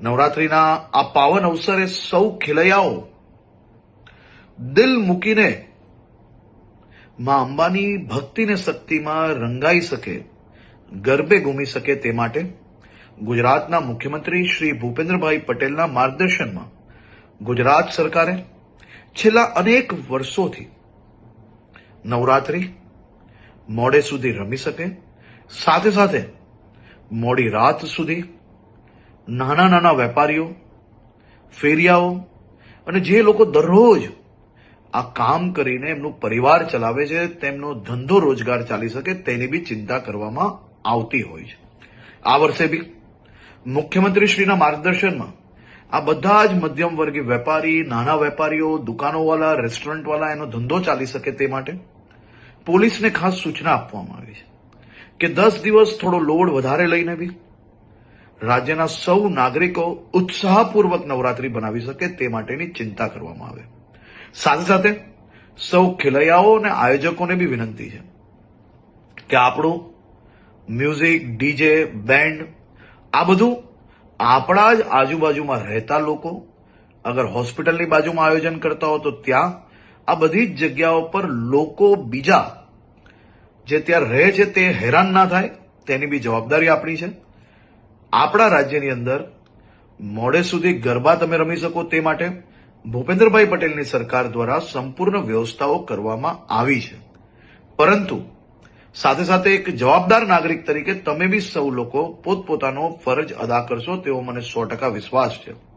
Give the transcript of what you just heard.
નવરાત્રીના આ પાવન અવસરે સૌ ખેલૈયાઓ દિલ મૂકીને માં અંબાની ભક્તિને શક્તિમાં રંગાઈ શકે, ગરબે ઘૂમી શકે તે માટે ગુજરાતના મુખ્યમંત્રી શ્રી ભૂપેન્દ્રભાઈ પટેલના માર્ગદર્શનમાં ગુજરાત સરકારે છેલ્લા અનેક વર્ષોથી નવરાત્રી મોડે સુધી રમી શકે, સાથે સાથે મોડી રાત સુધી નાના નાના વેપારીઓ, ફેરિયાઓ અને જે લોકો દરરોજ આ કામ કરીને એમનું પરિવાર ચલાવે છે, તેમનો ધંધો રોજગાર ચાલી શકે તેની બી ચિંતા કરવામાં આવતી હોય છે. આ વર્ષે બી મુખ્યમંત્રીશ્રીના માર્ગદર્શનમાં આ બધા જ મધ્યમ વર્ગીય વેપારી, નાના વેપારીઓ દુકાનોવાળા રેસ્ટોરન્ટવાળા એનો ધંધો ચાલી શકે તે માટે પોલીસને ખાસ સૂચના આપવામાં આવી છે કે દસ દિવસ થોડો લોડ વધારે લઈને બી રાજ્યના સૌ નાગરિકો ઉત્સાહપૂર્વક નવરાત્રી બનાવી શકે તે માટેની ચિંતા કરવામાં આવે. સાથે સાથે સૌ ખેલૈયાઓ અને આયોજકોને બી વિનંતી છે કે આપણું મ્યુઝિક, ડીજે, બેન્ડ, આ બધું આપણા જ આજુબાજુમાં રહેતા લોકો અગર હોસ્પિટલની બાજુમાં આયોજન કરતા હો તો ત્યાં આ બધી જ જગ્યાઓ પર લોકો બીજા જે ત્યાં રહે છે તે હેરાન ના થાય તેની બી જવાબદારી આપણી છે. આપણા રાજ્યની અંદર મોડે સુધી ગરબા તમે રમી શકો તે માટે ભૂપેન્દ્રભાઈ પટેલની સરકાર દ્વારા સંપૂર્ણ વ્યવસ્થાઓ કરવામાં આવી છે. પરંતુ સાથે સાથે એક જવાબદાર નાગરિક તરીકે તમે બી સૌ લોકો પોતપોતાનો ફરજ અદા કરશો તેવો મને સો ટકા વિશ્વાસ છે.